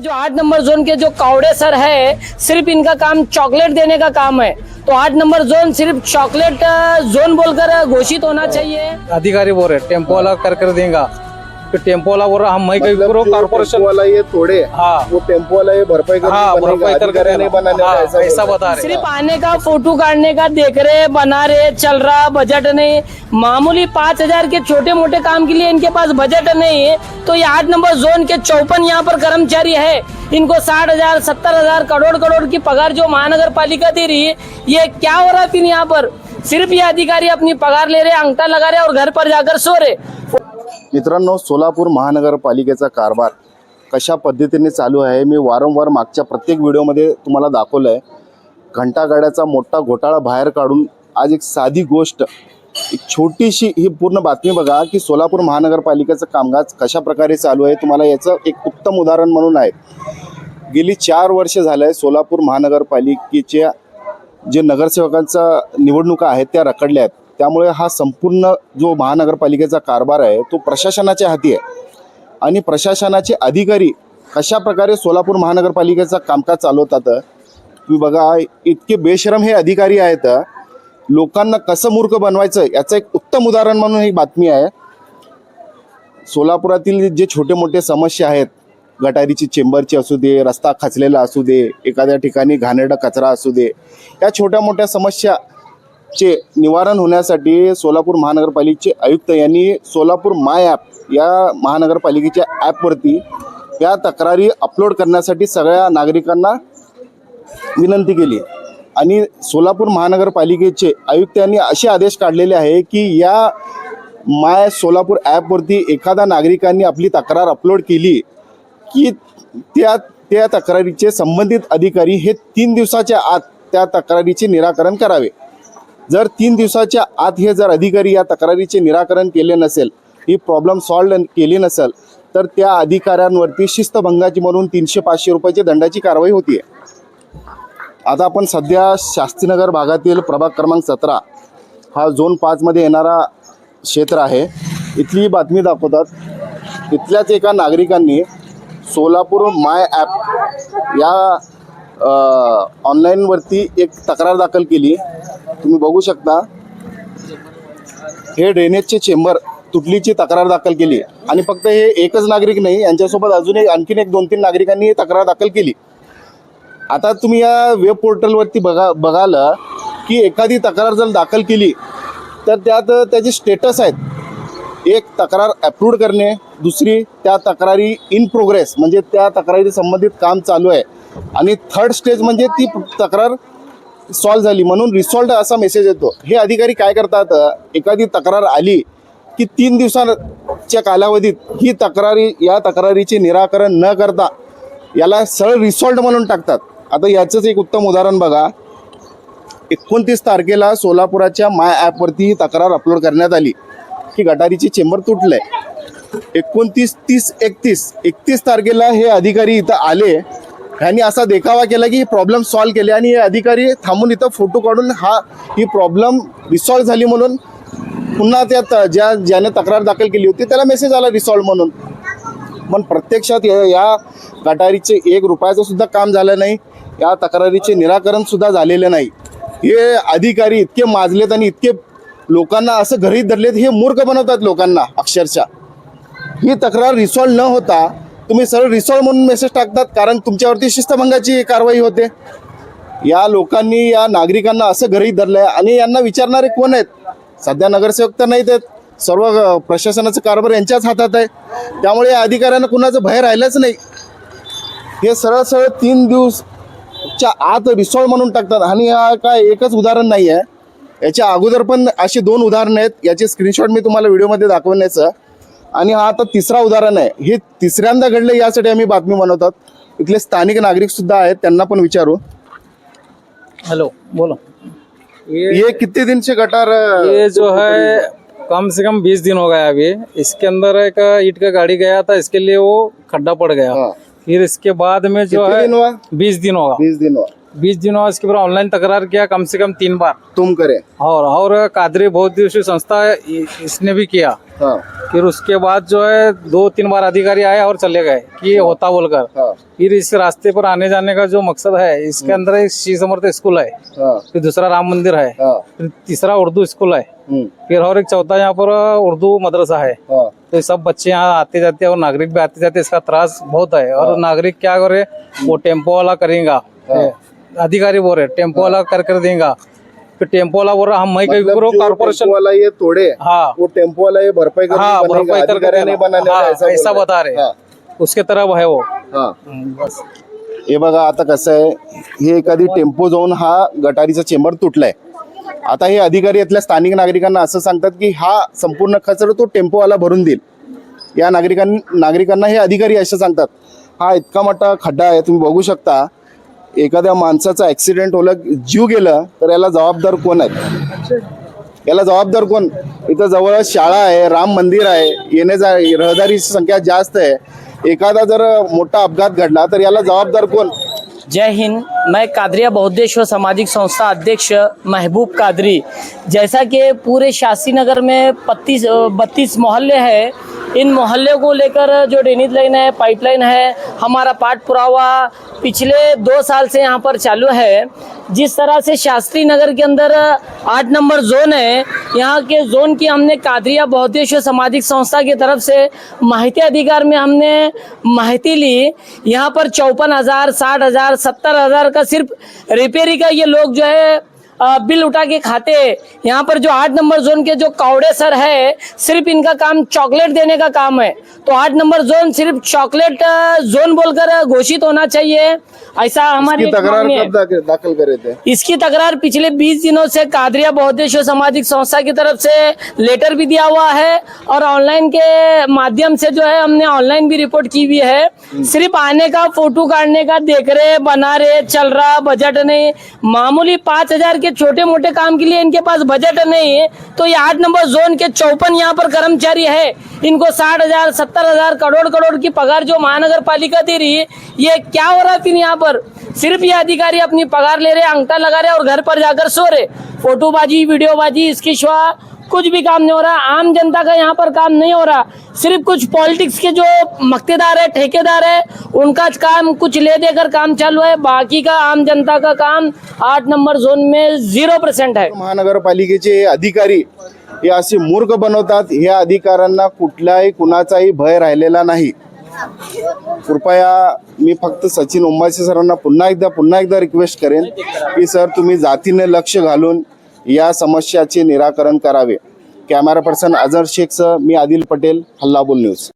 जो आठ number Joan के जो कावड़े सर है, सिर्फ़ इनका काम चॉकलेट देने का काम है। तो आठ नंबर जोन सिर्फ़ चॉकलेट जोन बोलकर घोषित होना चाहिए। अधिकारी बोल रहे टेंपो वाला कर कर देगा। तो टेंपो वाला बोल रहा हम मैं कहीं मतलब करो कारपोरेशन वाला ये तोड़े हाँ. वो टेंपो वाला ये भरपाई कर हाँ भरपाई कर कर नहीं बनाने हाँ, ऐसा ऐसा बता रहे सिर्फ़ आने का फ़ोटो काटने का देख रहे बना रहे चल रहा बजट नहीं। मामूली पाँच हज़ार के छोटे मोटे काम के लिए इनके पास बजट नहीं है तो ये आठ नंबर जोन के चौपन यहाँ पर कर्मचारी है। इनको साठ हज़ार सत्तर हज़ार करोड़ करोड़ की पगार जो महानगर पालिका दे रही है ये क्या हो रहा फिर यहाँ पर? सिर्फ़ ये अधिकारी अपनी पगार ले रहे अंगठा लगा रहे और घर पर जाकर सो रहे। मित्रांनो सोलापूर महानगरपालिकेचा कारभार कशा पद्धतीने चालू आहे मी वारंवार मागच्या प्रत्येक व्हिडिओमध्ये तुम्हाला दाखवलं आहे घंटागाड्याचा मोठा घोटाळा बाहेर काढून आज एक साधी गोष्ट एक छोटीशी ही पूर्ण बातमी बघा की सोलापूर महानगरपालिकेचं कामकाज कशा प्रकारे चालू आहे. तुम्हाला याचं एक उत्तम उदाहरण म्हणून आहे. गेली चार वर्ष झालं आहे सोलापूर महानगरपालिकेच्या जे नगरसेवकांचा निवडणुका आहेत त्या रखडल्या आहेत. त्यामुळे हा संपूर्ण जो महानगरपालिकेचा कारभार आहे तो प्रशासनाच्या हाती आहे. आणि प्रशासनाचे अधिकारी कशा प्रकारे सोलापूर महानगरपालिकेचं कामकाज चालवतात तुम्ही बघा इतके बेशरम हे अधिकारी आहेत. लोकांना कसं मूर्ख बनवायचं याचं एक उत्तम उदाहरण म्हणून ही बातमी आहे. सोलापुरातील जे छोटे मोठे समस्या आहेत गटारीची चेंबरची असू दे रस्ता खचलेला असू दे एखाद्या ठिकाणी घाणेरडा कचरा असू दे या छोट्या मोठ्या समस्या चे निवारण होण्यासाठी सोलापूर महानगरपालिकेचे आयुक्त यांनी सोलापूर माय ॲप या महानगरपालिकेच्या ॲपवरती या तक्रारी अपलोड करण्यासाठी सगळ्या नागरिकांना विनंती केली. आणि सोलापूर महानगरपालिकेचे आयुक्त यांनी असे आदेश काढलेले आहे की या माय सोलापूर ॲपवरती एखाद्या नागरिकांनी आपली तक्रार अपलोड केली की त्या त्या तक्रारीचे संबंधित अधिकारी हे तीन दिवसाच्या आत त्या तक्रारीचे निराकरण करावे. जर तीन दिवसाच्या आत हे जर अधिकारी या तक्रारीचे निराकरण केले नसेल ही प्रॉब्लेम सॉल्व केली नसेल तर त्या अधिकाऱ्यांवरती शिस्तभंगाची म्हणून तीनशे पाचशे रुपयाची दंडाची कारवाई होती आता आपण सध्या शास्त्रीनगर भागातील प्रभाग क्रमांक सतरा हा झोन पाचमध्ये येणारा क्षेत्र आहे. इथली बातमी दाखवतात इथल्याच एका नागरिकांनी सोलापूर माय ॲप या ऑनलाईनवरती एक तक्रार दाखल केली. तुम्ही बघू शकता. हे ड्रेनेजचे चेंबर तुटलीची तक्रार दाखल केली. आणि फक्त हे एकच नागरिक नाही यांच्यासोबत अजून एक आणखीन एक दोन तीन नागरिकांनी तक्रार दाखल केली. आता तुम्ही या वेब पोर्टलवरती बघा बघाल की एखादी तक्रार जर दाखल केली तर त्यात त्याचे स्टेटस आहेत. एक तक्रार अप्रूव्ड करणे दुसरी त्या तक्रारी इन प्रोग्रेस म्हणजे त्या तक्रारी संबंधित काम चालू आहे. आणि थर्ड स्टेज म्हणजे ती तक्रार सॉल्व झाली. म्हणून रिसॉल्ट असा मेसेज येतो. हे अधिकारी काय करतात? एखादी तक्रार आली की तीन दिवसांच्या कालावधीत ही तक्रारी या तक्रारीचे निराकरण न करता याला सरळ रिसॉल्ट म्हणून टाकतात. आता याचंच एक उत्तम उदाहरण बघा. एकोणतीस तारखेला सोलापुराच्या माय ॲपवरती ही तक्रार अपलोड करण्यात आली. की गटारीची चेंबर तुटलंय. एकोणतीस तीस एकतीस एकतीस तारखेला हे अधिकारी इथं आले. ह्यांनी असा देखावा केला की ही प्रॉब्लेम सॉल्व्ह केले आणि हे अधिकारी थांबून इथं फोटो काढून हा ही प्रॉब्लेम रिसॉल्व्ह झाली म्हणून पुन्हा त्यात ज्या ज्याने तक्रार दाखल केली होती त्याला मेसेज आला रिसॉल्व्ह म्हणून. पण प्रत्यक्षात या या गटारीचे एक रुपयाचं सुद्धा काम झालं नाही या तक्रारीचे निराकरण सुद्धा झालेलं नाही. हे अधिकारी इतके माजलेत आणि इतके लोकांना असं घरी धरलेत हे मूर्ख बनवतात लोकांना अक्षरशः. ही तक्रार रिसॉल्व न होता तुम्ही सरळ रिसॉल्व म्हणून मेसेज टाकतात कारण तुमच्यावरती शिस्तभंगाची कारवाई होते. या लोकांनी या नागरिकांना असं घरी धरलंय आणि यांना विचारणारे कोण आहेत? सध्या नगरसेवक तर नाहीत आहेत. सर्व प्रशासनाचं कारभार यांच्याच हातात आहे. त्यामुळे या अधिकाऱ्यांना कुणाचं भय राहिलंच नाही. हे सरळ सरळ तीन दिवसच्या आत रिसॉल्व म्हणून टाकतात. आणि हा काय एकच उदाहरण नाही आहे याच्या अगोदर पण अशी दोन उदाहरणं आहेत. याचे स्क्रीनशॉट मी तुम्हाला व्हिडिओमध्ये दाखवण्याचं. आणि हा आता तिसरा उदाहरण आहे. हे तिसऱ्यांदा घडलं यासाठी आम्ही बातमी बनवतात. इथले स्थानिक नागरिक सुद्धा आहेत. त्यांना पण विचारू. हेलो बोलो. ये ये कितने दिन से गटार ये जो है कम से कम बीस दिन हो गया अभी. इसके अंदर एक ईट का गाड़ी गया था. इसके लिए वो खड्डा पड़ गया. हाँ। फिर इसके बाद में जो कितने है दिन हुआ? बीस दिन होगा। बीस दिन हुआ। बीस दिन इसके ऊपर ऑनलाइन तकरार किया कम से कम तीन बार। तुम करे? और और कादरी बहुत दिवसीय संस्था इसने भी किया। हाँ। फिर उसके बाद जो है दो तीन बार अधिकारी आए और चले गए कि ये होता बोलकर। हाँ। फिर इस रास्ते पर आने जाने का जो मकसद है इसके अंदर एक श्री समर्थ स्कूल है। हाँ। फिर दूसरा राम मंदिर है। हाँ। फिर तीसरा उर्दू स्कूल है। हम्म, फिर और एक चौथा यहाँ पर उर्दू मदरसा है। हाँ। तो सब बच्चे यहाँ आते जाते हैं और नागरिक भी आते जाते इसका त्रास बहुत है। और नागरिक क्या करे वो टेंपो वाला करेगा। अधिकारी बोल रहे टेम्पो वाला कर कर देगा. फिर टेम्पो वाला बोल रहा हम कहीं मतलब करो कारपोरेशन वाला ये तोड़े हाँ. वो टेम्पो वाला ये भरपाई कर हाँ भरपाई कर अधिकारी नहीं बनाने हाँ, ऐसा बता रहे. हाँ, उसके तरफ है वो. हाँ. बस. हे बघा आता कसं आहे हे एखादी टेम्पो जाऊन हा गटारीचा चेंबर तुटलाय. आता हे अधिकारी इथल्या स्थानिक नागरिकांना असं सांगतात की हा संपूर्ण खर्च तो टेम्पोवाला भरून देईल. या नागरिकांनी नागरिकांना हे अधिकारी असं सांगतात. हा इतका मोठा खड्डा आहे तुम्ही बघू शकता. एखाद्या माणसाचा ॲक्सिडेंट होलं जीव गेलं तर याला जबाबदार कोण आहेत? याला जबाबदार कोण? इथं जवळ शाळा आहे राम मंदिर आहे येणे जा रहदारीची संख्या जास्त आहे. एखादा जर मोठा अपघात घडला तर याला जबाबदार कोण? जय हिंद मैं कादरिया बौद्धेश्वर सामाजिक संस्था अध्यक्ष महबूब कादरी। जैसा कि पूरे शासी नगर में पत्तीस बत्तीस मोहल्ले हैं इन मोहल्ले को लेकर जो ड्रेनेज लाइन है पाइपलाइन है, हमारा पाठ पुरावा पिछले दो साल से यहाँ पर चालू है। जिस तरह से शास्त्री नगर के अंदर आठ नंबर जोन है, यहाँ के जोन की हमने कादरिया बहुद्देश्वर सामाजिक संस्था की तरफ़ से माहिती अधिकार में हमने माहिती ली। यहाँ पर चौपन हज़ार, साठ हज़ार, सत्तर हज़ार का सिर्फ़ रिपेयरी का ये लोग जो है बिल उठा के खाते। हैं। यहाँ पर जो आठ नंबर जोन के जो कावड़े सर है सिर्फ़ इनका काम चॉकलेट देने का काम है। तो आठ नंबर जोन सिर्फ़ चॉकलेट जोन बोलकर घोषित होना चाहिए। ऐसा हमारी तकरार दाखिल करे थे? इसकी तकरार पिछले 20 दिनों से कादरिया बहुद्देश्वर सामाजिक संस्था की तरफ़ से लेटर भी दिया हुआ है और ऑनलाइन के माध्यम से जो है हमने ऑनलाइन भी रिपोर्ट की हुई है। सिर्फ़ आने का फ़ोटो काटने का देख रहे बना रहे चल रहा बजट नहीं। मामूली पाँच हज़ार के छोटे मोटे काम के लिए इनके पास बजट नहीं है तो ये आठ नंबर जोन के चौपन यहाँ पर कर्मचारी है। इनको साठ हज़ार, सत्तर हज़ार करोड़ करोड़ की पगार जो महानगर पालिका दे रही है, ये क्या हो रहा है फिर यहाँ पर? सिर्फ़ ये अधिकारी अपनी पगार ले रहे अंगठा लगा रहे और घर पर जाकर सो रहे फोटोबाजी, वीडियोबाजी, इसकी शिवा कुछ भी काम नहीं हो रहा। आम जनता का यहाँ पर काम नहीं हो रहा। सिर्फ कुछ पॉलिटिक्स के जो मक्तेदार है ठेकेदार है उनका काम कुछ ले देकर काम चालू है। बाकी का आम जनता का काम आठ नंबर जोन में जीरो परसेंट है। महानगरपालिकेचे अधिकारी हे असे मूर्ख बनवतात. ह्या अधिकाऱ्यांना कुठलाही कुणाचाही भय राहिलेला नाही. कृपया मी फक्त सचिन उंबासे सरांना पुन्हा एकदा पुन्हा एकदा रिक्वेस्ट करेन की सर तुम्ही जातीने लक्ष घालून या समस्याचे निराकरण करावे. कॅमेरा पर्सन अजर शेखसह मी आदिल पटेल हल्लाबोल न्यूज.